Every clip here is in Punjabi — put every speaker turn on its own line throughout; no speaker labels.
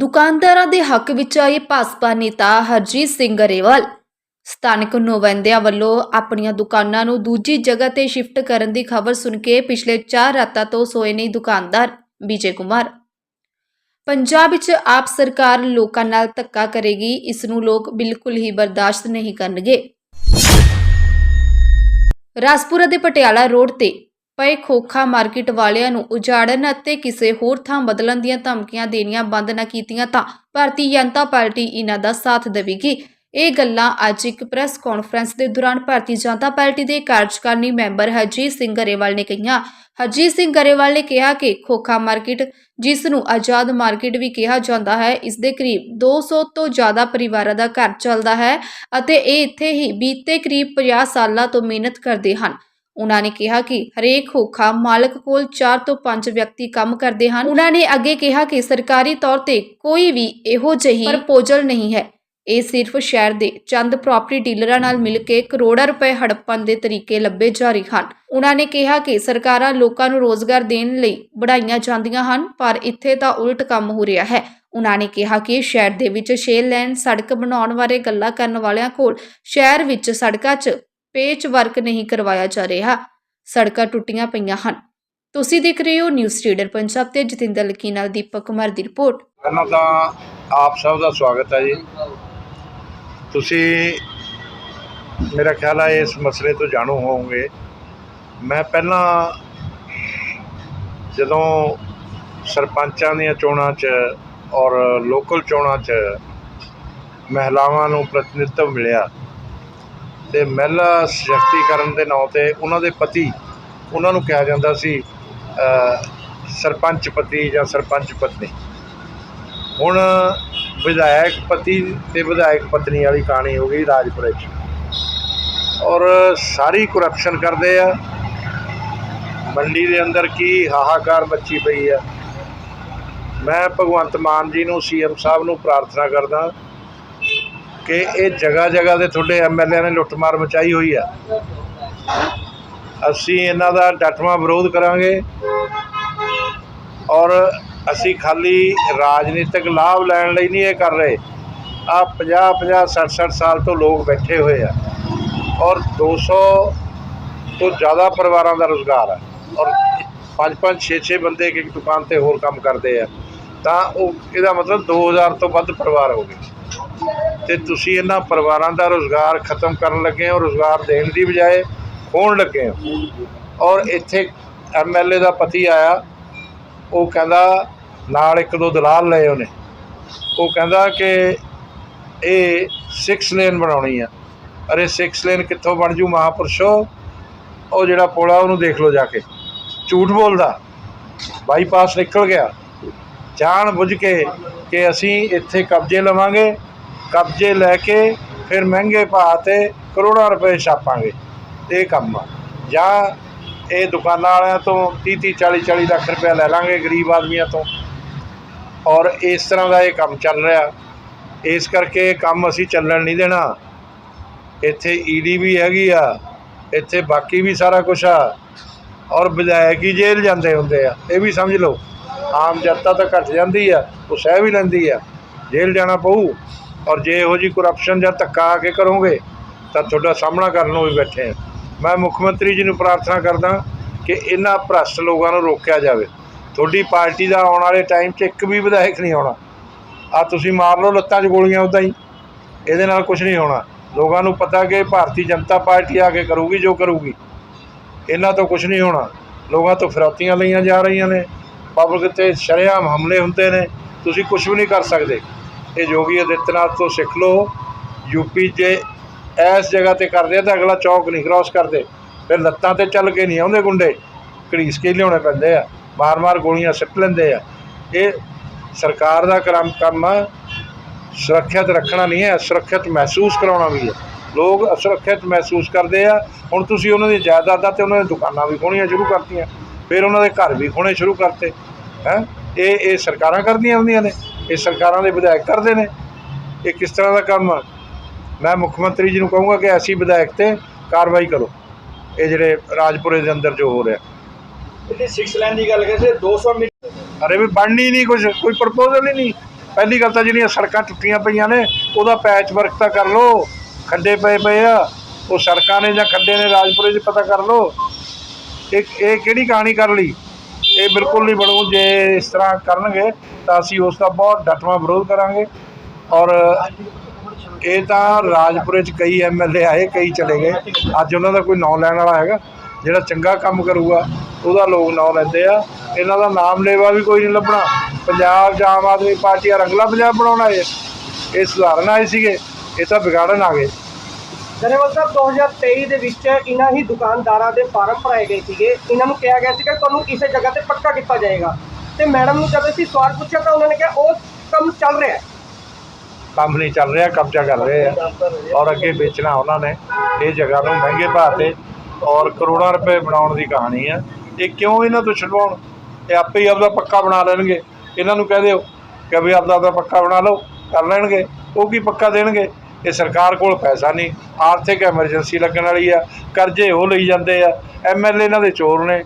ਦੁਕਾਨਦਾਰਾਂ ਦੇ ਹੱਕ ਵਿੱਚ ਆਏ ਭਾਜਪਾ ਨੇਤਾ ਹਰਜੀਤ ਸਿੰਘ ਗਰੇਵਾਲ। ਸਥਾਨਕ ਨੁਮਾਇੰਦਿਆਂ ਵੱਲੋਂ ਆਪਣੀਆਂ ਦੁਕਾਨਾਂ ਨੂੰ ਦੂਜੀ ਜਗ੍ਹਾ ਤੇ ਸ਼ਿਫਟ ਕਰਨ ਦੀ ਖਬਰ ਸੁਣ ਕੇ ਪਿਛਲੇ 4 ਰਾਤਾਂ ਤੋਂ ਸੋਏ ਨਹੀਂ ਦੁਕਾਨਦਾਰ ਵਿਜੇ ਕੁਮਾਰ। ਪੰਜਾਬ ਵਿੱਚ ਆਪ ਸਰਕਾਰ ਲੋਕਾਂ ਨਾਲ ਧੱਕਾ ਕਰੇਗੀ, ਇਸ ਨੂੰ ਲੋਕ ਬਿਲਕੁਲ ਹੀ ਬਰਦਾਸ਼ਤ ਨਹੀਂ ਕਰਨਗੇ। ਰਾਜਪੁਰਾ ਦੇ ਪਟਿਆਲਾ ਰੋਡ ਤੇ ਪਏ ਖੋਖਾ ਮਾਰਕੀਟ ਵਾਲਿਆਂ ਨੂੰ ਉਜਾੜਨ ਅਤੇ ਕਿਸੇ ਹੋਰ ਥਾਂ ਬਦਲਣ ਦੀਆਂ ਧਮਕੀਆਂ ਦੇਣੀਆਂ ਬੰਦ ਨਾ ਕੀਤੀਆਂ ਤਾਂ ਭਾਰਤੀ ਜਨਤਾ ਪਾਰਟੀ ਇਹਨਾਂ ਦਾ ਸਾਥ ਦੇਵੇਗੀ। ਇਹ ਗੱਲਾਂ ਅੱਜ ਇੱਕ ਪ੍ਰੈਸ ਕਾਨਫਰੰਸ ਦੇ ਦੌਰਾਨ ਭਾਰਤੀ ਜਨਤਾ ਪਾਰਟੀ ਦੇ ਕਾਰਜਕਾਰਨੀ ਮੈਂਬਰ ਹਰਜੀਤ ਸਿੰਘ ਗਰੇਵਾਲ ਨੇ ਕਹੀਆਂ। ਹਰਜੀਤ ਸਿੰਘ ਗਰੇਵਾਲ ਨੇ ਕਿਹਾ ਕਿ ਖੋਖਾ ਮਾਰਕੀਟ, ਜਿਸ ਨੂੰ ਆਜ਼ਾਦ ਮਾਰਕੀਟ ਵੀ ਕਿਹਾ ਜਾਂਦਾ ਹੈ, ਇਸ ਦੇ ਕਰੀਬ 200 ਤੋਂ ਜ਼ਿਆਦਾ ਪਰਿਵਾਰਾਂ ਦਾ ਘਰ ਚੱਲਦਾ ਹੈ ਅਤੇ ਇਹ ਇੱਥੇ ਹੀ ਬੀਤੇ ਕਰੀਬ 50 ਸਾਲਾਂ ਤੋਂ ਮਿਹਨਤ ਕਰਦੇ ਹਨ। ਉਹਨਾਂ ਨੇ ਕਿਹਾ ਕਿ ਹਰੇਕ ਹੋਖਾ ਮਾਲਕ ਕੋਲ 4 ਤੋਂ 5 ਵਿਅਕਤੀ ਕੰਮ ਕਰਦੇ ਹਨ। ਉਹਨਾਂ ਨੇ ਅੱਗੇ ਕਿਹਾ ਕਿ ਸਰਕਾਰੀ ਤੌਰ ਤੇ ਕੋਈ ਵੀ ਇਹੋ ਜਿਹੀ ਪ੍ਰਪੋਜ਼ਲ ਨਹੀਂ ਹੈ। ਇਹ ਸਿਰਫ ਸ਼ਹਿਰ ਦੇ ਚੰਦ ਪ੍ਰਾਪਰਟੀ ਡੀਲਰਾਂ ਨਾਲ ਮਿਲ ਕੇ ਕਰੋੜਾਂ ਰੁਪਏ ਹੜੱਪਣ ਦੇ ਤਰੀਕੇ ਲੱਭੇ ਜਾ ਰਹੇ ਹਨ। ਉਹਨਾਂ ਨੇ ਕਿਹਾ ਕਿ ਸਰਕਾਰਾਂ ਲੋਕਾਂ ਨੂੰ ਰੋਜ਼ਗਾਰ ਦੇਣ ਲਈ ਬੜਾਈਆਂ ਜਾਂਦੀਆਂ ਹਨ, ਪਰ ਇੱਥੇ ਤਾਂ ਉਲਟ ਕੰਮ ਹੋ ਰਿਹਾ ਹੈ। ਉਹਨਾਂ ਨੇ ਕਿਹਾ ਕਿ ਸ਼ਹਿਰ ਦੇ ਵਿੱਚ 6 ਲੈਨ ਸੜਕ ਬਣਾਉਣ ਬਾਰੇ ਗੱਲਾਂ ਕਰਨ ਵਾਲਿਆਂ ਕੋਲ ਸ਼ਹਿਰ ਵਿੱਚ ਸੜਕਾਂ 'ਚ ਪੇਚ ਵਰਕ ਨਹੀਂ ਕਰਵਾਇਆ ਜਾ ਰਿਹਾ। ਸੜਕਾਂ ਟੁੱਟੀਆਂ ਪਈਆਂ ਹਨ। ਤੁਸੀਂ ਦੇਖ ਰਹੇ ਹੋ ਨਿਊਜ਼ ਰੀਡਰ ਪੰਜਾਬ ਤੇ ਜਤਿੰਦਰ ਲਕੀ ਨਾਲ ਦੀਪਕ ਕੁਮਾਰ ਦੀ ਰਿਪੋਰਟ।
ਪਹਿਲਾਂ ਤਾਂ ਆਪ ਸਭ ਦਾ ਸਵਾਗਤ ਹੈ ਜੀ। ਤੁਸੀਂ, ਮੇਰਾ ਖਿਆਲ ਹੈ ਇਸ ਮਸਲੇ ਤੋਂ ਜਾਣੂ ਹੋਵੋਗੇ। ਮੈਂ ਪਹਿਲਾਂ ਜਦੋਂ ਸਰਪੰਚਾਂ ਦੀਆਂ ਚੋਣਾਂ 'ਚ ਔਰ ਲੋਕਲ ਚੋਣਾਂ 'ਚ ਮਹਿਲਾਵਾਂ ਨੂੰ ਪ੍ਰਤੀਨਿਧਤਵ ਮਿਲਿਆ ਤੇ ਮਹਿਲਾ ਸਸ਼ਕਤੀਕਰਨ ਦੇ ਨਾਂ ਤੇ ਉਹਨਾਂ ਦੇ ਪਤੀ, ਉਹਨਾਂ ਨੂੰ ਕਿਹਾ ਜਾਂਦਾ ਸੀ ਸਰਪੰਚ ਪਤੀ ਜਾਂ ਸਰਪੰਚ ਪਤਨੀ। ਹੁਣ ਵਿਧਾਇਕ ਪਤੀ ਤੇ ਵਿਧਾਇਕ ਪਤਨੀ ਵਾਲੀ ਕਹਾਣੀ ਹੋ ਗਈ ਰਾਜਪੁਰੇ 'ਚ। ਔਰ ਸਾਰੀ ਕਰਪਸ਼ਨ ਕਰਦੇ ਆ। ਮੰਡੀ ਦੇ ਅੰਦਰ ਕੀ ਹਾਹਾਕਾਰ ਮੱਚੀ ਪਈ ਆ। ਮੈਂ ਭਗਵੰਤ ਮਾਨ ਜੀ ਨੂੰ ਸੀਐਮ ਸਾਹਿਬ ਨੂੰ ਪ੍ਰਾਰਥਨਾ ਕਰਦਾ ਕਿ ਇਹ ਜਗ੍ਹਾ ਜਗ੍ਹਾ ਦੇ ਤੁਹਾਡੇ ਐਮਐਲਏ ਨੇ ਲੁੱਟਮਾਰ ਮਚਾਈ ਹੋਈ ਆ। ਅਸੀਂ ਇਹਨਾਂ ਦਾ ਡਟਵਾਂ ਵਿਰੋਧ ਕਰਾਂਗੇ ਔਰ ਅਸੀਂ ਖਾਲੀ ਰਾਜਨੀਤਿਕ ਲਾਭ ਲੈਣ ਲਈ ਨਹੀਂ ਇਹ ਕਰ ਰਹੇ। ਆ 50 50 60 60 ਸਾਲ ਤੋਂ ਲੋਕ ਬੈਠੇ ਹੋਏ ਆ ਔਰ 200 ਤੋਂ ਜ਼ਿਆਦਾ ਪਰਿਵਾਰਾਂ ਦਾ ਰੋਜ਼ਗਾਰ ਆ ਔਰ 5 5 6 6 ਬੰਦੇ ਇੱਕ ਇੱਕ ਦੁਕਾਨ ਤੇ ਹੋਰ ਕੰਮ ਕਰਦੇ ਆ। ਤਾਂ ਉਹ ਇਹਦਾ ਮਤਲਬ 2000 ਤੋਂ ਵੱਧ ਪਰਿਵਾਰ ਹੋ ਗਏ। ਤੇ ਤੁਸੀਂ ਇਹਨਾਂ ਪਰਿਵਾਰਾਂ ਦਾ ਰੋਜ਼ਗਾਰ ਖਤਮ ਕਰਨ ਲੱਗੇ ਹੋ, ਰੋਜ਼ਗਾਰ ਦੇਣ ਦੀ ਬਜਾਏ ਖੋਣ ਲੱਗੇ ਹੋ। ਔਰ ਇੱਥੇ ਐਮਐਲਏ ਦਾ ਪਤੀ ਆਇਆ, ਉਹ ਕਹਿੰਦਾ, ਨਾਲ ਇੱਕ ਦੋ ਦਲਾਲ ਲਏ ਉਹਨੇ। ਉਹ ਕਹਿੰਦਾ ਕਿ ਇਹ 6 ਲੇਨ ਬਣਾਉਣੀ ਆ। ਅਰੇ 6 ਲੇਨ ਕਿੱਥੋਂ ਬਣ ਜੂ ਮਹਾਪੁਰਸ਼ੋ? ਉਹ ਜਿਹੜਾ ਪੁਲ ਉਹਨੂੰ ਦੇਖ ਲਓ ਜਾ ਕੇ। ਝੂਠ ਬੋਲਦਾ। ਬਾਈਪਾਸ ਨਿਕਲ ਗਿਆ। ਜਾਣ ਬੁੱਝ ਕੇ ਕਿ ਅਸੀਂ ਇੱਥੇ ਕਬਜ਼ੇ ਲਵਾਂਗੇ, ਕਬਜ਼ੇ ਲੈ ਕੇ ਫਿਰ ਮਹਿੰਗੇ ਭਾਅ ਤੇ ਕਰੋੜਾਂ ਰੁਪਏ ਛਾਪਾਂਗੇ। ਇਹ ਕੰਮ ਆ। ਜਾਂ ਇਹ ਦੁਕਾਨਾਂ ਵਾਲਿਆਂ ਤੋਂ 30 30 40 40 ਲੱਖ ਰੁਪਏ ਲੈ ਲਾਂਗੇ ਗਰੀਬ ਆਦਮੀਆਂ ਤੋਂ। ਔਰ ਇਸ ਤਰ੍ਹਾਂ ਦਾ ਇਹ ਕੰਮ ਚੱਲ ਰਿਹਾ। ਇਸ ਕਰਕੇ ਇਹ ਕੰਮ ਅਸੀਂ ਚੱਲਣ ਨਹੀਂ ਦੇਣਾ। ਇੱਥੇ ਈਡੀ ਵੀ ਹੈਗੀ ਆ। ਇੱਥੇ ਬਾਕੀ ਵੀ ਸਾਰਾ ਕੁਝ ਆ। ਔਰ ਵਿਧਾਇਕ ਹੀ ਜੇਲ੍ਹ ਜਾਂਦੇ ਹੁੰਦੇ ਆ। ਇਹ ਵੀ ਸਮਝ ਲਓ। ਆਮ ਜਨਤਾ ਤਾਂ ਘਟ ਜਾਂਦੀ ਆ, ਉਹ ਸਹਿ ਵੀ ਲੈਂਦੀ ਆ। ਜੇਲ੍ਹ ਜਾਣਾ ਪਊ, ਔਰ ਜੇ ਇਹੋ ਜੀ ਕਰਪਸ਼ਨ ਜਾਂ ਧੱਕਾ ਆ ਕੇ ਕਰੋਗੇ, ਤਾਂ ਤੁਹਾਡਾ ਸਾਹਮਣਾ ਕਰਨ ਨੂੰ ਵੀ ਬੈਠੇ ਆ। ਮੈਂ ਮੁੱਖ ਮੰਤਰੀ ਜੀ ਨੂੰ ਪ੍ਰਾਰਥਨਾ ਕਰਦਾ ਕਿ ਇਹਨਾਂ ਭ੍ਰਸ਼ਟ ਲੋਕਾਂ ਨੂੰ ਰੋਕਿਆ ਜਾਵੇ। ਤੁਹਾਡੀ ਪਾਰਟੀ ਦਾ ਆਉਣ ਵਾਲੇ ਟਾਈਮ 'ਚ ਇੱਕ ਵੀ ਵਿਧਾਇਕ ਨਹੀਂ ਆਉਣਾ। ਆ ਤੁਸੀਂ ਮਾਰ ਲਓ ਲੱਤਾਂ 'ਚ ਗੋਲੀਆਂ ਉਦਾਂ ਹੀ। ਇਹਦੇ ਨਾਲ ਕੁਝ ਨਹੀਂ ਹੋਣਾ। ਲੋਕਾਂ ਨੂੰ ਪਤਾ ਕਿ ਭਾਰਤੀ ਜਨਤਾ ਪਾਰਟੀ ਆ ਕੇ ਕਰੂਗੀ ਜੋ ਕਰੂਗੀ। ਇਹਨਾਂ ਤੋਂ ਕੁਝ ਨਹੀਂ ਹੋਣਾ। ਲੋਕਾਂ ਤੋਂ ਫਿਰੌਤੀਆਂ ਲਈਆਂ ਜਾ ਰਹੀਆਂ ਨੇ। ਪਬਲਿਕ ਤੇ ਸ਼ਰੇਆਮ ਹਮਲੇ ਹੁੰਦੇ ਨੇ, ਤੁਸੀਂ ਕੁਝ ਵੀ ਨਹੀਂ ਕਰ ਸਕਦੇ। ਇਹ ਯੋਗੀ ਆਦਿੱਤਿਆਨਾਥ ਤੋਂ ਸਿੱਖ ਲਓ ਯੂਪੀ ਜੇ ਇਸ ਜਗ੍ਹਾ ਤੇ ਕਰਦੇ ਆ ਤਾਂ ਅਗਲਾ ਚੌਕ ਨਹੀਂ ਕ੍ਰਾਸ ਕਰਦੇ। ਫਿਰ ਲੱਤਾਂ ਤੇ ਚੱਲ ਕੇ ਨਹੀਂ ਆਉਂਦੇ ਗੁੰਡੇ, ਘੜੀਸ ਕੇ ਲਿਆਉਣੇ ਪੈਂਦੇ ਆ, ਮਾਰ-ਮਾਰ ਗੋਲੀਆਂ ਸਿੱਟ ਲੈਂਦੇ ਆ। ਇਹ ਸਰਕਾਰ ਦਾ ਕਰਮ, ਕੰਮ ਆ, ਸੁਰੱਖਿਅਤ ਰੱਖਣਾ ਨਹੀਂ ਹੈ ਸੁਰੱਖਿਅਤ ਮਹਿਸੂਸ ਕਰਾਉਣਾ ਵੀ ਹੈ। ਲੋਕ ਅਸੁਰੱਖਿਅਤ ਮਹਿਸੂਸ ਕਰਦੇ ਆ, ਹੁਣ ਤੁਸੀਂ ਉਹਨਾਂ ਦੀ ਜਾਇਦਾਦਾਂ ਤੇ ਉਹਨਾਂ ਦੀਆਂ ਦੁਕਾਨਾਂ ਵੀ ਖੋਣੀਆਂ ਸ਼ੁਰੂ ਕਰਤੀਆਂ। ਫਿਰ ਉਹਨਾਂ ਦੇ ਘਰ ਵੀ ਖੋਣੇ ਸ਼ੁਰੂ ਕਰਤੇ ਹੈ? ਇਹ ਇਹ ਸਰਕਾਰਾਂ ਕਰਦੀਆਂ ਹੁੰਦੀਆਂ ਨੇ ਇਹ ਸਰਕਾਰਾਂ ਦੇ ਵਿਧਾਇਕ ਕਰਦੇ ਨੇ। ਇਹ ਕਿਸ ਤਰ੍ਹਾਂ ਦਾ ਕੰਮ ਆ? ਮੈਂ ਮੁੱਖ ਮੰਤਰੀ ਜੀ ਨੂੰ ਕਹੂੰਗਾ ਕਿ ਐਸੀ ਵਿਧਾਇਕ ਤੇ ਕਾਰਵਾਈ ਕਰੋ। ਇਹ ਜਿਹੜੇ ਰਾਜਪੁਰੇ ਦੇ ਅੰਦਰ ਜੋ ਹੋ ਰਿਹਾ।
ਇਹਦੀ 6 ਲਾਈਨ ਦੀ ਗੱਲ ਕਰਦੇ 200 ਮੀਟਰ
ਅਰੇ ਵੀ ਬਣਨੀ ਨਹੀਂ ਕੁਝ ਕੋਈ ਪ੍ਰਪੋਜ਼ਲ ਹੀ ਨਹੀਂ। ਪਹਿਲੀ ਗੱਲ ਤਾਂ ਜਿਹੜੀਆਂ ਸੜਕਾਂ ਟੁੱਟੀਆਂ ਪਈਆਂ ਨੇ ਉਹਦਾ ਪੈਚ ਵਰਕ ਤਾਂ ਕਰ ਲਓ। ਖੱਡੇ ਪਏ ਪਏ ਆ। ਉਹ ਸੜਕਾਂ ਨੇ ਜਾਂ ਖੱਡੇ ਨੇ ਰਾਜਪੁਰੇ 'ਚ ਪਤਾ ਕਰ ਲਓ। ਇਹ ਇਹ ਕਿਹੜੀ ਕਹਾਣੀ ਕਰ ਲਈ? ਇਹ ਬਿਲਕੁਲ ਨਹੀਂ ਬਣੂ, ਜੇ ਇਸ ਤਰ੍ਹਾਂ ਕਰਨਗੇ, ਤਾਂ ਅਸੀਂ ਉਸ ਦਾ ਬਹੁਤ ਡਟਵਾਂ ਵਿਰੋਧ ਕਰਾਂਗੇ। ਔਰ ਇਹ ਤਾਂ ਰਾਜਪੁਰੇ 'ਚ ਕਈ ਐਮਐਲਏ ਆਏ, ਕਈ ਚਲੇ ਗਏ। ਅੱਜ ਉਹਨਾਂ ਦਾ ਕੋਈ ਨਾਂ ਲੈਣ ਵਾਲਾ ਹੈਗਾ, ਜਿਹੜਾ ਚੰਗਾ ਕੰਮ ਕਰੂਗਾ, ਉਹਦਾ ਲੋਕ ਨਾਂ ਲੈਂਦੇ ਆ। ਇਹਨਾਂ ਦਾ ਨਾਮ ਲੇਵਾ ਵੀ ਕੋਈ ਨਹੀਂ ਲੱਭਣਾ। ਪੰਜਾਬ 'ਚ ਆਮ ਆਦਮੀ ਪਾਰਟੀ ਆ ਰੰਗਲਾ ਪੰਜਾਬ ਬਣਾਉਣਾ ਇਹ ਇਹ ਸੁਧਾਰਨ ਆਏ ਸੀਗੇ, ਇਹ ਤਾਂ ਵਿਗਾੜਨ ਆ ਗਏ।
ਗਰੇਵਾਲ ਸਾਹਿਬ 2023 ਦੇ ਵਿੱਚ ਇਹਨਾਂ ਹੀ ਦੁਕਾਨਦਾਰਾਂ ਦੇ ਫਾਰਮ ਭਰਾਏ ਗਏ ਸੀਗੇ। ਇਹਨਾਂ ਨੂੰ ਕਿਹਾ ਗਿਆ ਸੀ ਕਿ ਤੁਹਾਨੂੰ ਕਿਸੇ ਜਗ੍ਹਾ ਤੇ ਪੱਕਾ ਕੀਤਾ ਜਾਏਗਾ। ਤੇ ਮੈਡਮ ਨੂੰ ਜਦ ਅਸੀਂ ਸਵਾਲ ਪੁੱਛਿਆ ਤਾਂ ਉਹਨਾਂ ਨੇ ਕਿਹਾ, ਉਹ ਕੰਮ ਚੱਲ ਰਿਹਾ ਹੈ।
ਕੰਮ ਨਹੀਂ ਚੱਲ ਰਿਹਾ, ਕਬਜ਼ਾ ਕਰ ਰਹੇ ਆ। ਔਰ ਅੱਗੇ ਵੇਚਣਾ ਉਹਨਾਂ ਨੇ। ਇਹ ਜਗ੍ਹਾ ਨੂੰ ਮਹਿੰਗੇ ਭਾਅ ਤੇ ਔਰ ਕਰੋੜਾਂ ਰੁਪਏ ਬਣਾਉਣ ਦੀ ਕਹਾਣੀ ਆ। ਇਹ ਕਿਉਂ ਇਹਨਾਂ ਤੋਂ ਛਡਵਾਉਣ? ਇਹ ਆਪੇ ਹੀ ਆਪਦਾ ਪੱਕਾ ਬਣਾ ਲੈਣਗੇ। ਇਹਨਾਂ ਨੂੰ ਕਹਿ ਦਿਓ ਕਿ ਵੀ ਆਪਦਾ ਆਪਦਾ ਪੱਕਾ ਬਣਾ ਲਓ, ਕਰ ਲੈਣਗੇ। ਉਹ ਕੀ ਪੱਕਾ ਦੇਣਗੇ? ਇਹ ਸਰਕਾਰ ਕੋਲ ਪੈਸਾ ਨਹੀਂ ਆਰਥਿਕ ਐਮਰਜੈਂਸੀ ਲੱਗਣ ਵਾਲੀ ਆ ਕਰਜ਼ੇ ਉਹ ਲਈ ਜਾਂਦੇ ਆ ਐਮਐਲਏ ਇਹਨਾਂ ਦੇ ਚੋਰ ਨੇ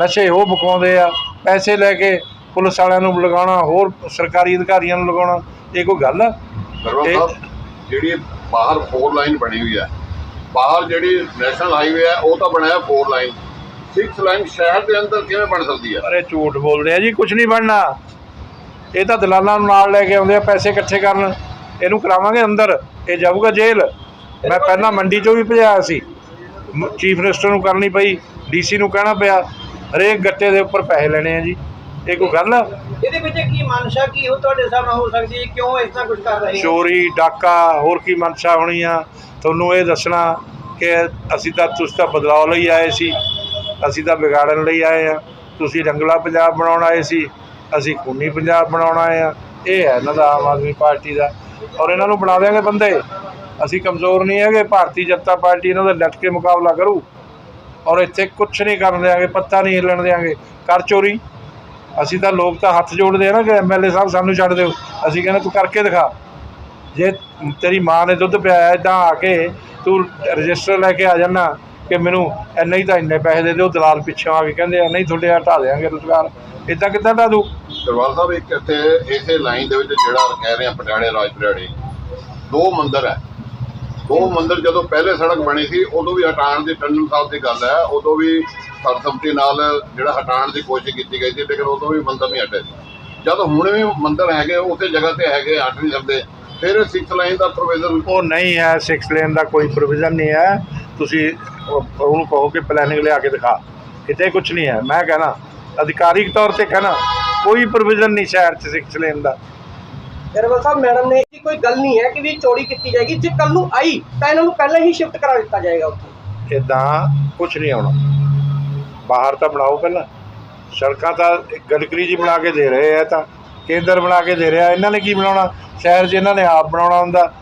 ਨਸ਼ੇ ਉਹ ਬਕਾਉਂਦੇ ਆ ਪੈਸੇ ਲੈ ਕੇ ਪੁਲਿਸ ਵਾਲਿਆਂ ਨੂੰ ਲਗਾਉਣਾ ਹੋਰ ਸਰਕਾਰੀ ਅਧਿਕਾਰੀਆਂ ਨੂੰ ਲਗਾਉਣਾ ਇਹ ਕੋਈ ਗੱਲ ਆ?
ਜਿਹੜੀ ਬਾਹਰ ਫੋਰ ਲਾਈਨ ਬਣੀ ਹੋਈ ਹੈ ਬਾਹਰ ਜਿਹੜੀ ਨੈਸ਼ਨਲ ਹਾਈਵੇ ਹੈ ਉਹ ਤਾਂ ਬਣਾਇਆ ਫੋਰ ਲਾਈਨ 6 ਲਾਈਨ ਸ਼ਹਿਰ ਦੇ ਅੰਦਰ ਕਿਵੇਂ ਬਣ ਸਕਦੀ ਹੈ
ਅਰੇ ਝੂਠ ਬੋਲਦੇ ਆ ਜੀ ਕੁਝ ਨਹੀਂ ਬਣਨਾ। ਇਹ ਤਾਂ ਦਲਾਲਾਂ ਨੂੰ ਨਾਲ ਲੈ ਕੇ ਆਉਂਦੇ ਆ ਪੈਸੇ ਇਕੱਠੇ ਕਰਨ। ਇਹਨੂੰ ਕਰਾਵਾਂਗੇ ਅੰਦਰ ਇਹ ਜਾਊਗਾ ਜੇਲ੍ਹ। ਮੈਂ ਪਹਿਲਾਂ ਮੰਡੀ ਚੋਂ ਵੀ ਭਜਾਇਆ ਸੀ। ਚੀਫ ਮਿਨਿਸਟਰ ਨੂੰ ਕਰਨੀ ਪਈ ਡੀਸੀ ਨੂੰ ਕਹਿਣਾ ਪਿਆ ਹਰੇਕ ਗੱਟੇ ਦੇ ਉੱਪਰ ਪੈਸੇ ਲੈਣੇ ਆ ਜੀ। ਇਹ ਕੋਈ ਗੱਲ?
ਇਹਦੇ ਵਿੱਚ ਕੀ ਮਨਸ਼ਾ ਕੀ ਹੋ ਤੁਹਾਡੇ ਹਿਸਾਬ ਨਾਲ ਹੋ ਸਕਦੀ ਹੈ? ਕਿਉਂ ਇਸ ਤਰ੍ਹਾਂ ਕੁਝ ਕਰ ਰਹੇ
ਚੋਰੀ ਡਾਕਾ ਹੋਰ ਕੀ ਮਨਸ਼ਾ ਹੋਣੀ ਆ? ਤੁਹਾਨੂੰ ਇਹ ਦੱਸਣਾ ਕਿ ਅਸੀਂ ਤਾਂ ਤੁਸੀਂ ਤਾਂ ਬਦਲਾਅ ਲਈ ਆਏ ਸੀ। ਅਸੀਂ ਤਾਂ ਵਿਗਾੜਨ ਲਈ ਆਏ ਆ। ਤੁਸੀਂ ਰੰਗਲਾ ਪੰਜਾਬ ਬਣਾਉਣ ਆਏ ਸੀ। ਅਸੀਂ ਖੂਨੀ ਪੰਜਾਬ ਬਣਾਉਣ ਆਏ ਆ। ਇਹ ਹੈ ਇਹਨਾਂ ਦਾ ਆਮ ਆਦਮੀ ਪਾਰਟੀ ਦਾ। ਔਰ ਇਹਨਾਂ ਨੂੰ ਬਣਾ ਦਿਆਂਗੇ ਬੰਦੇ। ਅਸੀਂ ਕਮਜ਼ੋਰ ਨਹੀਂ ਹੈਗੇ, ਭਾਰਤੀ ਜਨਤਾ ਪਾਰਟੀ ਇਹਨਾਂ ਦਾ ਲੱਟ ਕੇ ਮੁਕਾਬਲਾ ਕਰੂ। ਔਰ ਇੱਥੇ ਕੁਝ ਨਹੀਂ ਕਰਨ ਦਿਆਂਗੇ, ਪੱਤਾ ਨਹੀਂ ਹਿੱਲਣ ਦਿਆਂਗੇ। ਕਰ ਚੋਰੀ। ਅਸੀਂ ਤਾਂ ਲੋਕ ਤਾਂ ਹੱਥ ਜੋੜਦੇ ਆ ਨਾ ਕਿ ਐਮਐਲਏ ਸਾਹਿਬ ਸਾਨੂੰ ਛੱਡ ਦਿਓ। ਅਸੀਂ ਕਹਿੰਦੇ ਤੂੰ ਕਰਕੇ ਦਿਖਾ। ਜੇ ਤੇਰੀ ਮਾਂ ਨੇ ਦੁੱਧ ਪਿਆਇਆ ਇਦਾਂ ਆ ਕੇ ਤੂੰ ਰਜਿਸਟਰ ਲੈ ਕੇ ਆ ਜਾਣਾ ਕਿ ਮੈਨੂੰ ਇੰਨੇ ਹੀ ਤਾਂ ਇੰਨੇ ਪੈਸੇ ਦੇ ਦਿਓ ਦਲਾਲ ਪਿੱਛੋਂ ਆ ਕੇ ਕਹਿੰਦੇ ਆ ਨਹੀਂ ਤੁਹਾਡੇ ਹਟਾ ਦੇਵਾਂਗੇ ਰੁਜ਼ਗਾਰ। ਇਦਾਂ ਕਿੱਦਾਂ ਢਾ ਦੂ
ਸਰਵਾਲ ਸਾਹਿਬ ਇੱਕ ਇੱਥੇ ਇਸੇ ਲਾਈਨ ਦੇ ਵਿੱਚ ਜਿਹੜਾ ਕਹਿ ਰਹੇ ਆ ਪਟਿਆਲੇ ਰਾਜਪੁਰਾੜੇ ਦੋ ਮੰਦਿਰ ਹੈ। ਦੋ ਮੰਦਿਰ ਜਦੋਂ ਪਹਿਲੇ ਸੜਕ ਬਣੀ ਸੀ ਉਦੋਂ ਵੀ ਹਟਾਉਣ ਦੀ ਟੰਡਨ ਸਾਹਿਬ ਦੀ ਗੱਲ ਹੈ ਉਦੋਂ ਵੀ ਸਰਸਮਤੀ ਨਾਲ ਜਿਹੜਾ ਹਟਾਉਣ ਦੀ ਕੋਸ਼ਿਸ਼ ਕੀਤੀ ਗਈ ਸੀ ਲੇਕਿਨ ਉਦੋਂ ਵੀ ਮੰਦਿਰ ਨਹੀਂ ਹਟੇ ਜਦ ਹੁਣ ਵੀ ਮੰਦਿਰ ਹੈਗੇ ਉਸੇ ਜਗ੍ਹਾ ਤੇ ਹੈਗੇ ਹਟ ਨਹੀਂ ਸਕਦੇ ਫਿਰ 6 ਲਾਈਨ ਦਾ ਪ੍ਰੋਵੀਜ਼ਨ
ਉਹ ਨਹੀਂ ਹੈ 6 ਲੇਨ ਦਾ ਕੋਈ ਪ੍ਰੋਵੀਜ਼ਨ ਨਹੀਂ ਹੈ। ਤੁਸੀਂ ਉਹ- ਉਹਨੂੰ ਕਹੋ ਕਿ ਪਲੈਨਿੰਗ ਲਿਆ ਕੇ ਦਿਖਾ। ਕਿਤੇ ਕੁਝ ਨਹੀਂ ਹੈ। ਮੈਂ ਕਹਿਣਾ ਅਧਿਕਾਰਿਕ ਤੌਰ ਤੇ ਕਹਿਣਾ ਕੋਈ ਪ੍ਰੋਵੀਜ਼ਨ ਨਹੀਂ ਸ਼ਹਿਰ 'ਚ 6 ਲੇਨ ਦਾ।
ਗਰੇਵਾਲ ਸਾਹਿਬ ਮੈਡਮ ਨੇ ਇਹ ਕੋਈ ਗੱਲ ਨਹੀਂ ਹੈ ਕਿ ਵੀ ਚੋਰੀ ਕੀਤੀ ਜਾਏਗੀ। ਜੇ ਕੱਲ ਨੂੰ ਆਈ ਤਾਂ ਇਹਨਾਂ ਨੂੰ ਪਹਿਲਾਂ ਹੀ ਸ਼ਿਫਟ ਕਰਾ ਦਿੱਤਾ ਜਾਏਗਾ ਉੱਥੇ।
ਇਦਾਂ ਕੁਝ ਨਹੀਂ ਆਉਣਾ। ਬਾਹਰ ਤਾਂ ਬਣਾਓ ਪਹਿਲਾਂ। ਸੜਕਾਂ ਤਾਂ ਗਡਕਰੀ ਜੀ ਬਣਾ ਕੇ ਦੇ ਰਹੇ ਆ ਤਾਂ। ਕੇਂਦਰ ਬਣਾ ਕੇ ਦੇ ਰਿਹਾ। ਇਹਨਾਂ ਨੇ ਕੀ ਬਣਾਉਣਾ? ਸ਼ਹਿਰ 'ਚ ਇਹਨਾਂ ਨੇ ਆਪ ਬਣਾਉਣਾ ਹੁੰਦਾ।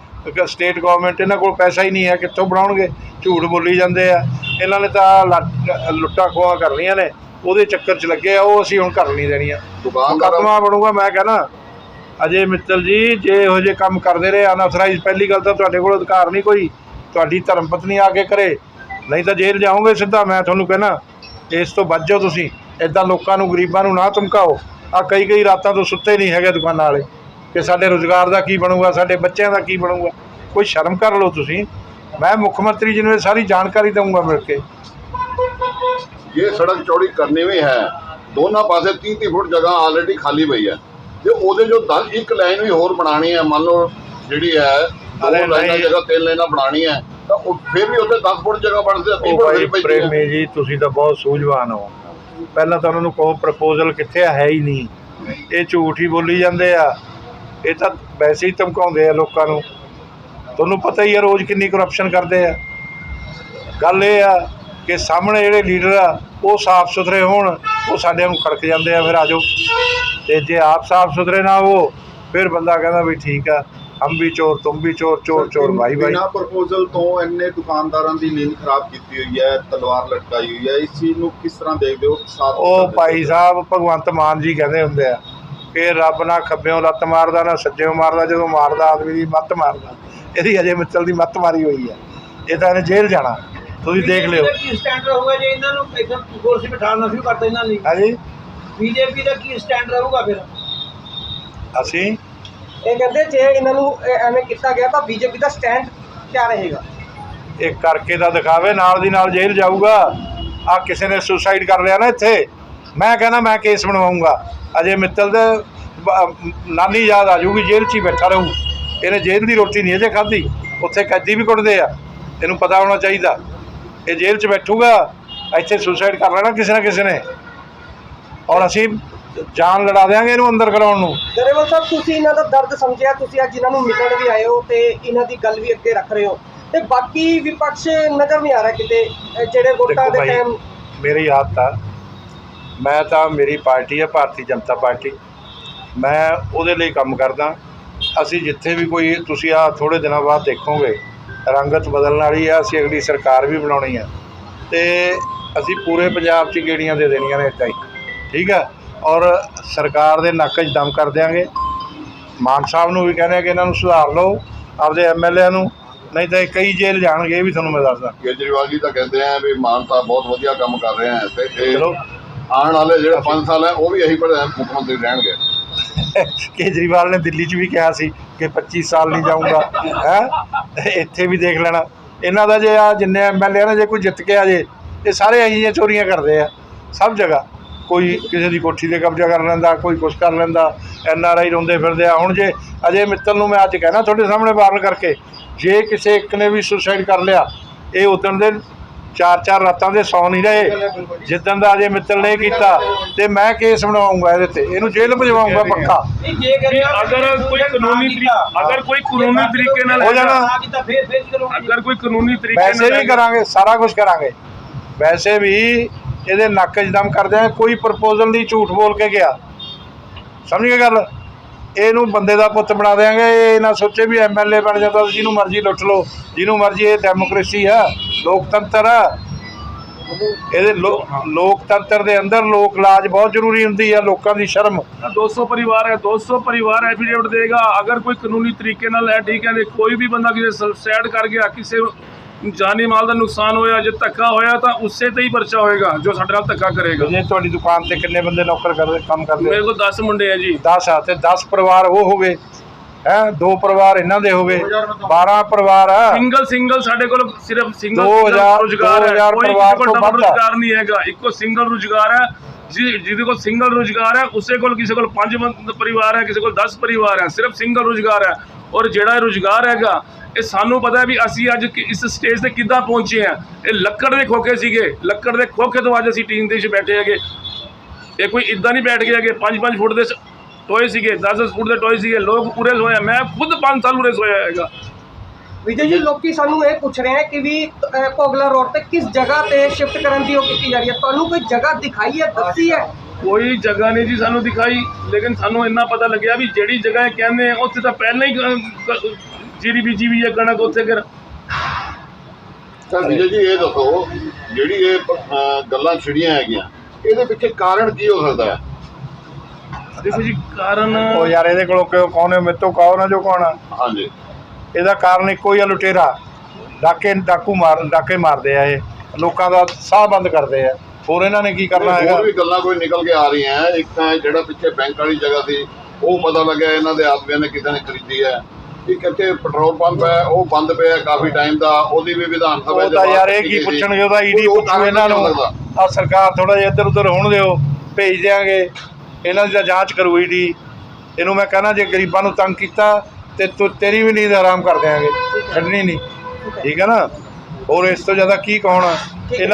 ਸਟੇਟ ਗਵਰਨਮੈਂਟ ਇਹਨਾਂ ਕੋਲ ਪੈਸਾ ਹੀ ਨਹੀਂ ਹੈ ਕਿੱਥੋਂ ਬਣਾਉਣਗੇ? ਝੂਠ ਬੋਲੀ ਜਾਂਦੇ ਆ। ਇਹਨਾਂ ਨੇ ਤਾਂ ਲੱਟ- ਖੋਹਾਂ ਕਰਨੀਆਂ ਨੇ। ਉਹਦੇ ਚੱਕਰ 'ਚ ਲੱਗੇ ਆ ਉਹ ਅਸੀਂ ਹੁਣ ਕਰ ਨਹੀਂ ਦੇਣੀਆਂ।
ਦੁਕਾਨਦਾਰ
ਮੁਕੱਦਮਾ ਬਣੂਗਾ ਮੈਂ ਕਹਿੰਦਾ ਅਜੇ ਮਿੱਤਲ ਜੀ ਜੇ ਇਹੋ ਜਿਹੇ ਕੰਮ ਕਰਦੇ ਰਹੇ ਅਨਆਥਰਾਈਜ਼ ਪਹਿਲੀ ਗੱਲ ਤਾਂ ਤੁਹਾਡੇ ਕੋਲ ਅਧਿਕਾਰ ਨਹੀਂ ਕੋਈ। ਤੁਹਾਡੀ ਧਰਮ ਪਤਨੀ ਆ ਕੇ ਕਰੇ। ਨਹੀਂ ਤਾਂ ਜੇਲ੍ਹ ਜਾਓਗੇ ਸਿੱਧਾ ਮੈਂ ਤੁਹਾਨੂੰ ਕਹਿਣਾ। ਇਸ ਤੋਂ ਬਚ ਜਾਓ ਤੁਸੀਂ। ਇਦਾਂ ਲੋਕਾਂ ਨੂੰ ਗਰੀਬਾਂ ਨੂੰ ਨਾ ਧਮਕਾਓ। ਆ ਕਈ ਕਈ ਰਾਤਾਂ ਤੋਂ ਸੁੱਤੇ ਨਹੀਂ ਹੈਗੇ ਦੁਕਾਨਾਂ ਵਾਲੇ ਕਿ ਸਾਡੇ ਰੋਜ਼ਗਾਰ ਦਾ ਕੀ ਬਣੂਗਾ ਸਾਡੇ ਬੱਚਿਆਂ ਦਾ ਕੀ ਬਣੂਗਾ। ਕੋਈ ਸ਼ਰਮ ਕਰ ਲਓ ਤੁਸੀਂ। ਮੈਂ ਮੁੱਖ ਮੰਤਰੀ ਜੀ ਨੂੰ ਇਹ ਸਾਰੀ ਜਾਣਕਾਰੀ ਦਊਂਗਾ ਮਿਲ ਕੇ।
ਇਹ ਸੜਕ ਚੌੜੀ ਕਰਨੀ ਵੀ ਹੈ। ਦੋਨਾਂ ਪਾਸੇ 30 30 ਫੁੱਟ ਜਗ੍ਹਾ ਆਲਰੇਡੀ ਖਾਲੀ ਪਈ ਹੈ। ਤੇ ਉਹਦੇ ਜੋ 10 ਇੱਕ ਲਾਈਨ ਵੀ ਹੋਰ ਬਣਾਣੀ ਹੈ। ਮੰਨ ਲਓ ਜਿਹੜੀ ਹੈ ਦੋ ਲਾਈਨਾਂ। ਜਗ੍ਹਾ ਤਿੰਨ ਲਾਈਨਾਂ ਬਣਾਣੀ ਹੈ। ਤਾਂ ਉਹ ਫਿਰ ਵੀ ਉੱਥੇ 10 ਫੁੱਟ ਜਗ੍ਹਾ ਬਣਦੀ ਹੈ 30
ਉਹ
ਫੁੱਟ ਪਈ ਹੈ।
ਪ੍ਰੇਮੀ ਜੀ ਤੁਸੀਂ ਤਾਂ ਬਹੁਤ ਸੂਝਵਾਨ ਹੋ। ਪਹਿਲਾਂ ਤਾਂ ਉਹਨਾਂ ਨੂੰ ਕਹੋ ਪ੍ਰਪੋਜ਼ਲ ਕਿੱਥੇ ਆ, ਹੈ ਹੀ ਨਹੀਂ। ਇਹ ਝੂਠ ਹੀ ਬੋਲੀ ਜਾਂਦੇ ਆ। ਇਹ ਤਾਂ ਵੈਸੇ ਹੀ ਧਮਕਾਉਂਦੇ ਆ ਲੋਕਾਂ ਨੂੰ। ਤੁਹਾਨੂੰ ਪਤਾ ਹੀ ਆ ਰੋਜ਼ ਕਿੰਨੀ ਕਰਪਸ਼ਨ ਕਰਦੇ ਆ। ਗੱਲ ਇਹ ਆ ਕਿ ਸਾਹਮਣੇ ਜਿਹੜੇ ਲੀਡਰ ਆ, ਉਹ ਸਾਫ਼ ਸੁਥਰੇ ਹੋਣ, ਉਹ ਸਾਡੇ ਨੂੰ ਖੜਕ ਜਾਂਦੇ ਆ, ਫਿਰ ਆਜੋ ਤੇ ਜੇ ਆਪ ਸਾਫ਼ ਸੁਥਰੇ ਨਾ ਹੋ, ਫਿਰ ਬੰਦਾ ਕਹਿੰਦਾ ਵੀ ਠੀਕ ਆ। ਹਮ ਵੀ ਚੋਰ ਤੁਮ ਵੀ ਚੋਰ ਚੋਰ ਚੋਰ ਭਾਈ ਭਾਈ।
ਬਿਨਾਂ ਪ੍ਰਪੋਜ਼ਲ ਤੋਂ ਇੰਨੇ ਦੁਕਾਨਦਾਰਾਂ ਦੀ ਨੀਂਦ ਖਰਾਬ ਕੀਤੀ ਹੋਈ ਹੈ ਤਲਵਾਰ ਲਟਕਾਈ ਹੋਈ ਹੈ ਇਸ ਚੀਜ਼ ਨੂੰ ਕਿਸ ਤਰ੍ਹਾਂ ਦੇਖਦੇ ਹੋ? ਸਾਥ
ਉਹ ਭਾਈ ਸਾਹਿਬ ਭਗਵੰਤ ਮਾਨ ਜੀ ਕਹਿੰਦੇ ਹੁੰਦੇ ਆ ਕਿ ਰੱਬ ਨਾ ਖੱਬਿਓਂ ਲੱਤ ਮਾਰਦਾ ਨਾ ਸੱਜਿਓਂ ਮਾਰਦਾ ਜਦੋਂ ਮਾਰਦਾ ਆਦਮੀ ਦੀ ਮੱਤ ਮਾਰਦਾ। ਇਹਦੀ ਅਜੇ ਮਿੱਤਲ ਦੀ ਮੱਤ ਮਾਰੀ ਹੋਈ ਹੈ। ਇਹ ਤਾਂ ਇਹਨੇ ਜੇਲ੍ਹ ਜਾਣਾ। ਤੁਸੀਂ ਦੇਖ ਲਿਓ।
ਕੀ ਸਟੈਂਡ ਰਹੂਗਾ ਜੇ ਇਹਨਾਂ ਨੂੰ ਇੱਥੇ ਕੁਰਸੀ ਬਿਠਾਉਣਾ ਸ਼ੁਰੂ ਕਰਤਾ ਇਹਨਾਂ ਨੇ।
ਹਾਂਜੀ।
ਬੀਜੇਪੀ ਦਾ ਕੀ ਸਟੈਂਡ ਰਹੂਗਾ ਫਿਰ?
ਅਸੀਂ
ਇਹ ਕਹਿੰਦੇ ਜੇ ਇਹਨਾਂ ਨੂੰ ਇਹ ਐਵੇਂ ਕੀਤਾ ਗਿਆ ਤਾਂ ਬੀਜੇਪੀ ਦਾ ਸਟੈਂਡ ਕਿਆ ਰਹੇਗਾ?
ਇਹ ਕਰਕੇ ਤਾਂ ਦਿਖਾਵੇ, ਨਾਲ ਦੀ ਨਾਲ ਜੇਲ੍ਹ ਜਾਊਗਾ। ਆ ਕਿਸੇ ਨੇ ਸੁਸਾਈਡ ਕਰ ਲਿਆ ਨਾ ਇੱਥੇ। ਮੈਂ ਕਹਿੰਦਾ ਮੈਂ ਕੇਸ ਬਣਵਾਉਂਗਾ ਅਜੇ ਮਿੱਤਲ ਦੇ ਬ- ਨਾਨੀ ਯਾਦ ਆ ਜਾਊਗੀ ਜੇਲ੍ਹ 'ਚ ਹੀ ਬੈਠਾ ਰਹੂ। ਇਹਨੇ ਜੇਲ੍ਹ ਦੀ ਰੋਟੀ ਨਹੀਂ ਅਜੇ ਖਾਧੀ। ਉੱਥੇ ਕੈਦੀ ਵੀ ਕੁੱਟਦੇ ਆ। ਇਹਨੂੰ ਪਤਾ ਹੋਣਾ ਚਾਹੀਦਾ। ਇਹ ਜੇਲ੍ਹ 'ਚ ਬੈਠੂਗਾ। ਇੱਥੇ ਸੁਸਾਈਡ ਕਰ ਲੈਣਾ ਕਿਸੇ ਨਾ ਕਿਸੇ ਨੇ। ਔਰ ਅਸੀਂ ਜਾਨ ਲੜਾ ਦਿਆਂਗੇ ਇਹਨੂੰ ਅੰਦਰ ਕਰਾਉਣ ਨੂੰ।
ਗਰੇਵਾਲ ਸਾਹਿਬ ਤੁਸੀਂ ਇਹਨਾਂ ਦਾ ਦਰਦ ਸਮਝਿਆ ਤੁਸੀਂ ਅੱਜ ਇਹਨਾਂ ਨੂੰ ਮਿਲਣ ਵੀ ਆਏ ਹੋ ਤੇ ਇਹਨਾਂ ਦੀ ਗੱਲ ਵੀ ਅੱਗੇ ਰੱਖ ਰਹੇ ਹੋ। ਤੇ ਬਾਕੀ ਵਿਪਕਸ਼ ਨਜ਼ਰ ਨਹੀਂ ਆ ਰਿਹਾ ਕਿਤੇ ਜਿਹੜੇ ਵੋਟਾਂ
ਦੇਖੋ
ਦੇ
ਭਾਈ
ਟਾਈਮ
ਮੇਰੀ ਆਦਤ ਆ। ਮੈਂ ਤਾਂ ਮੇਰੀ ਪਾਰਟੀ ਹੈ ਭਾਰਤੀ ਜਨਤਾ ਪਾਰਟੀ। ਮੈਂ ਉਹਦੇ ਲਈ ਕੰਮ ਕਰਦਾ। ਅਸੀਂ ਜਿੱਥੇ ਵੀ ਕੋਈ ਤੁਸੀਂ ਆ ਥੋੜੇ ਦਿਨਾਂ ਬਾਅਦ ਦੇਖੋਗੇ ਰੰਗਤ ਬਦਲਣ ਵਾਲੀ ਆ ਅਸੀਂ ਅਗਲੀ ਸਰਕਾਰ ਵੀ ਬਣਾਉਣੀ ਆ। ਤੇ ਅਸੀਂ ਪੂਰੇ ਪੰਜਾਬ 'ਚ ਗੇੜੀਆਂ ਦੇ ਦੇਣੀਆਂ ਨੇ ਇੱਦਾਂ ਹੀ। ਠੀਕ ਆ? ਔਰ ਸਰਕਾਰ ਦੇ ਨੱਕ 'ਚ ਦਮ ਕਰ ਦਿਆਂਗੇ। ਮਾਨ ਸਾਹਿਬ ਨੂੰ ਵੀ ਕਹਿੰਦੇ ਆ ਕਿ ਇਹਨਾਂ ਨੂੰ ਸੁਧਾਰ ਲਓ ਆਪਦੇ ਐਮਐਲਏ ਨੂੰ। ਨਹੀਂ ਤਾਂ ਇਹ ਕਈ ਜੇਲ੍ਹ ਜਾਣਗੇ ਇਹ ਵੀ ਤੁਹਾਨੂੰ ਮੈਂ ਦੱਸਦਾ।
ਕੇਜਰੀਵਾਲ ਜੀ ਤਾਂ ਕਹਿੰਦੇ ਆ ਵੀ ਮਾਨ ਸਾਹਿਬ ਬਹੁਤ ਵਧੀਆ ਕੰਮ ਕਰ ਰਹੇ ਆ ਤੇ ਇਹ
ਚਲੋ।
ਆਉਣ ਵਾਲੇ ਜਿਹੜੇ 5 ਸਾਲ ਹੈ ਉਹ ਵੀ ਇਹੀ ਮੁੱਖ ਮੰਤਰੀ ਰਹਿਣਗੇ।
ਕੇਜਰੀਵਾਲ ਨੇ ਦਿੱਲੀ 'ਚ ਵੀ ਕਿਹਾ ਸੀ ਕਿ 25 ਸਾਲ ਨਹੀਂ ਜਾਊਂਗਾ। ਹੈ? ਇੱਥੇ ਵੀ ਦੇਖ ਲੈਣਾ। ਇਹਨਾਂ ਦਾ ਜੇ ਆ ਜਿੰਨੇ ਐਮਐਲਏ ਨੇ ਜੇ ਕੋਈ ਜਿੱਤ ਕੇ ਆ ਜੇ ਇਹ ਸਾਰੇ ਜਿਹੀਆਂ ਚੋਰੀਆਂ ਕਰਦੇ ਆ। ਸਭ ਜਗ੍ਹਾ। ਕੋਈ ਕਿਸੇ ਦੀ ਕੋਠੀ ਤੇ ਕਬਜ਼ਾ ਕਰ ਲੈਂਦਾ ਕੋਈ ਕੁਛ ਕਰ ਲੈਂਦਾ ਐਨ ਆਰ ਆਈ ਰੋਂਦੇ ਫਿਰਦੇ ਆ। ਹੁਣ ਜੇ ਅਜੇ ਮਿੱਤਲ ਨੂੰ ਮੈਂ ਅੱਜ ਕਹਿਣਾ ਤੁਹਾਡੇ ਸਾਹਮਣੇ ਵਾਰਨ ਕਰਕੇ ਜੇ ਕਿਸੇ ਇੱਕ ਨੇ ਵੀ ਸੁਸਾਈਡ ਕਰ ਲਿਆ ਇਹ ਉਦਣ ਦੇ ਚਾਰ ਚਾਰ ਰਾਤਾਂ ਦੇ ਸੌ ਨਹੀਂ ਰਹੇ। ਜਿੱਦਣ ਦਾ ਅਜੇ ਮਿੱਤਲ ਨੇ ਕੀਤਾ ਤੇ ਮੈਂ ਕੇਸ ਬਣਵਾਉਂਗਾ ਇਹਦੇ ਤੇ। ਇਹਨੂੰ ਜੇਲ੍ਹ ਭਜਵਾਉਂਗਾ ਪੱਕਾ।
ਅਗਰ ਕੋਈ ਕਾਨੂੰਨੀ ਤਰੀਕੇ ਅਗਰ ਕੋਈ ਕਾਨੂੰਨੀ ਤਰੀਕੇ ਨਾਲ
ਹੋ ਜਾਣਾ।
ਨਾ ਕੀਤਾ ਫੇਰ ਫੇਰ ਕੀ ਕਰੋਗੇ?
ਅਗਰ ਕੋਈ ਕਾਨੂੰਨੀ ਤਰੀਕੇ
ਵੈਸੇ
ਨਾਲ
ਵੀ ਕਰਾਂਗੇ ਸਾਰਾ ਕੁਝ ਕਰਾਂਗੇ। ਵੈਸੇ ਵੀ ਇਹਦੇ ਨੱਕ 'ਚ ਦਮ ਕਰਦੇ ਆ, ਕੋਈ ਪ੍ਰਪੋਜ਼ਲ ਨਹੀਂ, ਝੂਠ ਬੋਲ ਕੇ ਗਿਆ। ਸਮਝ ਗਏ ਗੱਲ? ਇਹਨੂੰ ਬੰਦੇ ਦਾ ਪੁੱਤ ਬਣਾ ਦੇਾਂਗੇ ਇਹ ਨਾ ਸੋਚੇ ਵੀ ਐਮਐਲਏ ਬਣ ਜਾਂਦਾ ਜਿਹਨੂੰ ਮਰਜ਼ੀ ਲੁੱਟ ਲਓ, ਜਿਹਨੂੰ ਮਰਜ਼ੀ ਇਹ ਡੈਮੋਕ੍ਰੇਸੀ ਆ, ਲੋਕਤੰਤਰ ਆ। ਇਹਦੇ ਲੋਕਤੰਤਰ ਦੇ ਅੰਦਰ ਲੋਕ ਲਾਜ ਬਹੁਤ ਜ਼ਰੂਰੀ ਹੁੰਦੀ ਆ, ਲੋਕਾਂ ਦੀ ਸ਼ਰਮ।
200 ਪਰਿਵਾਰ ਹੈ 200 ਪਰਿਵਾਰ ਐਫੀਡੇਵਿਟ ਦੇਗਾ। ਅਗਰ ਕੋਈ ਕਾਨੂੰਨੀ ਤਰੀਕੇ ਨਾਲ ਹੈ ਠੀਕ ਹੈ ਕੋਈ ਵੀ ਬੰਦਾ ਕਿਸੇ ਸੁਸਾਈਡ ਕਰ ਗਿਆ, ਕਿਸੇ ਜਾਨੀ ਮਾਲ ਦਾ ਨੁਕਸਾਨ ਹੋਇਆ ਜੇ ਧੱਕਾ ਹੋਇਆ ਤਾਂ ਉਸੇ ਤੇ ਹੀ ਪਰਚਾ ਹੋਏਗਾ ਜੋ ਸਾਡੇ ਨਾਲ ਧੱਕਾ ਕਰੇਗਾ।
ਜੇ ਤੁਹਾਡੀ ਦੁਕਾਨ ਤੇ ਕਿੰਨੇ ਬੰਦੇ ਨੌਕਰ ਕਰਦੇ ਕੰਮ ਕਰਦੇ?
ਮੇਰੇ ਕੋਲ 10 ਮੁੰਡੇ ਆ ਜੀ।
10 ਆ ਤੇ 10 ਪਰਿਵਾਰ ਉਹ ਹੋ ਗਏ ਹੈ ਦੋ ਪਰਿਵਾਰ ਇਹਨਾਂ ਦੇ ਹੋ ਗਏ 12 ਪਰਿਵਾਰ ਆ।
ਸਿੰਗਲ ਸਿੰਗਲ ਸਾਡੇ ਕੋਲ ਸਿਰਫ ਸਿੰਗਲ
ਦੋ ਹਜ਼ਾਰ-
ਰੁਜ਼ਗਾਰ ਹੈ। ਕੋਈ
ਪਰਿਵਾਰ ਤੋਂ ਵੱਧ।
ਰੁਜ਼ਗਾਰ ਨਹੀਂ ਹੈਗਾ। ਇੱਕੋ ਸਿੰਗਲ ਰੁਜ਼ਗਾਰ ਹੈ ਜਿਹਦੇ ਕੋਲ ਸਿੰਗਲ ਰੁਜ਼ਗਾਰ ਹੈ, ਉਸੇ ਕੋਲ ਕਿਸੇ ਕੋਲ 5 ਪਰਿਵਾਰ ਹੈ, ਕਿਸੇ ਕੋਲ 10 ਪਰਿਵਾਰ ਹੈ, ਸਿਰਫ ਸਿੰਗਲ ਰੁਜ਼ਗਾਰ ਹੈ। ਔਰ ਜਿਹੜਾ ਇਹ ਰੁਜ਼ਗਾਰ ਹੈਗਾ, ਇਹ ਸਾਨੂੰ ਪਤਾ ਹੈ ਵੀ ਅਸੀਂ ਅੱਜ ਇਸ ਸਟੇਜ ਤੇ ਕਿੱਦਾਂ ਪਹੁੰਚੇ ਆ ਇਹ ਲੱਕੜ ਦੇ ਖੋਖੇ ਸੀਗੇ, ਲੱਕੜ ਦੇ ਖੋਖੇ ਤੋਂ ਅੱਜ ਅਸੀਂ ਟੀਮ ਦੇ ਵਿੱਚ ਬੈਠੇ ਹੈਗੇ। ਇਹ ਕੋਈ ਇਦਾਂ ਨਹੀਂ ਬੈਠ ਗਏ ਕਿ 5-5 ਫੁੱਟ ਦੇ ਟੋਏ ਸੀਗੇ 10-10 ਫੁੱਟ ਦੇ ਟੋਏ ਸੀਗੇ, ਲੋਕ ਪੂਰੇ ਸੋਏ ਮੈਂ ਖੁਦ 5 ਸਾਲ ਉਰੇ ਸੋਇਆ ਹੈਗਾ।
ਵਿਜੇ ਜੀ ਲੋਕੀ ਸਾਨੂੰ ਇਹ ਪੁੱਛ ਰਹੇ ਹੈ ਕਿ ਵੀ ਕੋਗਲਾ ਰੋਡ ਤੇ ਕਿਸ ਜਗ੍ਹਾ ਤੇ ਸ਼ਿਫਟ ਕਰਨ ਦੀ ਉਹ ਕੀਤੀ ਜਾ ਰਹੀ ਹੈ? ਤੁਹਾਨੂੰ ਕੋਈ ਜਗ੍ਹਾ ਦਿਖਾਈ ਹੈ ਦੱਸੀ ਹੈ?
ਕੋਈ ਜਗ੍ਹਾ ਨਹੀਂ ਜੀ ਸਾਨੂੰ ਦਿਖਾਈ ਲੇਕਿਨ ਸਾਨੂੰ ਇੰਨਾ ਪਤਾ ਲੱਗਿਆ ਵੀ ਜਿਹੜੀ ਜਗ੍ਹਾ ਇਹ ਕਹਿੰਦੇ ਆ ਉੱਥੇ ਤਾਂ ਪਹਿਲਾਂ ਹੀ ਜੀਰੀ ਬੀਜੀ ਵੀ ਹੈ ਕਣਕ ਉੱਥੇ ਕਰ
ਤਾਂ ਵਿਜੇ ਜੀ ਇਹ ਦੱਸੋ ਜਿਹੜੀ ਇਹ ਗੱਲਾਂ ਛਿੜੀਆਂ ਹੈਗੀਆਂ ਇਹਦੇ ਪਿੱਛੇ ਕਾਰਨ ਕੀ ਹੋ ਸਕਦਾ ਹੈ?
ਦੇਖੋ ਜੀ ਕਾਰਨ
ਉਹ ਯਾਰ ਇਹਦੇ ਕੋਲੋਂ ਕਿਉਂ ਕੌਣ ਹੈ? ਮੇਰੇ ਤੋਂ ਕਹੋ ਨਾ ਜੋ ਕੌਣ ਆ
ਹਾਂਜੀ।
ਇਹਦਾ ਕਾਰਨ ਇੱਕੋ ਹੀ ਆ ਲੁਟੇਰਾ। ਡਾਕੇ ਡਾਕੂ ਮਾਰ ਡਾਕੇ ਮਾਰਦੇ ਆ ਇਹ। ਲੋਕਾਂ ਦਾ ਸਾਹ ਬੰਦ ਕਰਦੇ ਆ। ਹੋਰ ਇਹਨਾਂ ਨੇ ਕੀ ਕਰਨਾ ਹੈਗਾ
ਹੋਰ ਵੀ ਗੱਲਾਂ ਕੋਈ ਨਿਕਲ ਕੇ ਆ ਰਹੀਆਂ। ਇੱਕ ਤਾਂ ਜਿਹੜਾ ਪਿੱਛੇ ਬੈਂਕ ਵਾਲੀ ਜਗ੍ਹਾ ਸੀ ਉਹ ਪਤਾ ਲੱਗਿਆ ਇਹਨਾਂ ਦੇ ਆਦਮੀਆਂ ਨੇ ਕਿਸੇ ਨੇ ਖਰੀਦੀ ਹੈ। ਇੱਕ ਇੱਥੇ ਪੈਟਰੋਲ ਪੰਪ ਹੈ ਉਹ ਬੰਦ ਪਿਆ ਕਾਫੀ ਟਾਈਮ ਦਾ। ਉਹਦੀ ਵੀ ਵਿਧਾਨ ਸਭਾ
ਉਹ
ਦੇ
ਤਾਂ ਯਾਰ ਇਹ ਕੀ। ਪੁੱਛਣਗੇ ਉਹਦਾ ਈਡੀ ਪੁੱਛੂ ਇਹਨਾਂ ਨੂੰ? ਆ ਸਰਕਾਰ ਥੋੜਾ ਜਿਹਾ ਇੱਧਰ ਉੱਧਰ ਹੋਣ ਦਿਓ ਭੇਜ ਦਿਆਂਗੇ। ਇਹਨਾਂ ਦੀ ਜਾਂਚ ਕਰੂ ਈਡੀ ਇਹਨੂੰ ਮੈਂ ਕਹਿੰਦਾ ਜੇ ਗਰੀਬਾਂ ਨੂੰ ਤੰਗ ਕੀਤਾ ਤੇ ਤੂੰ ਤੇਰੀ ਵੀ ਨੀਂਦ ਆਰਾਮ ਕਰ ਦਿਆਂਗੇ ਛੱਡਣੀ ਨਹੀਂ। ਠੀਕ ਹੈ। ਨਾ? ਹੋਰ ਇਸ ਤੋਂ ਜ਼ਿਆਦਾ ਕੀ ਕਹਣਾ ਇਹਨਾਂ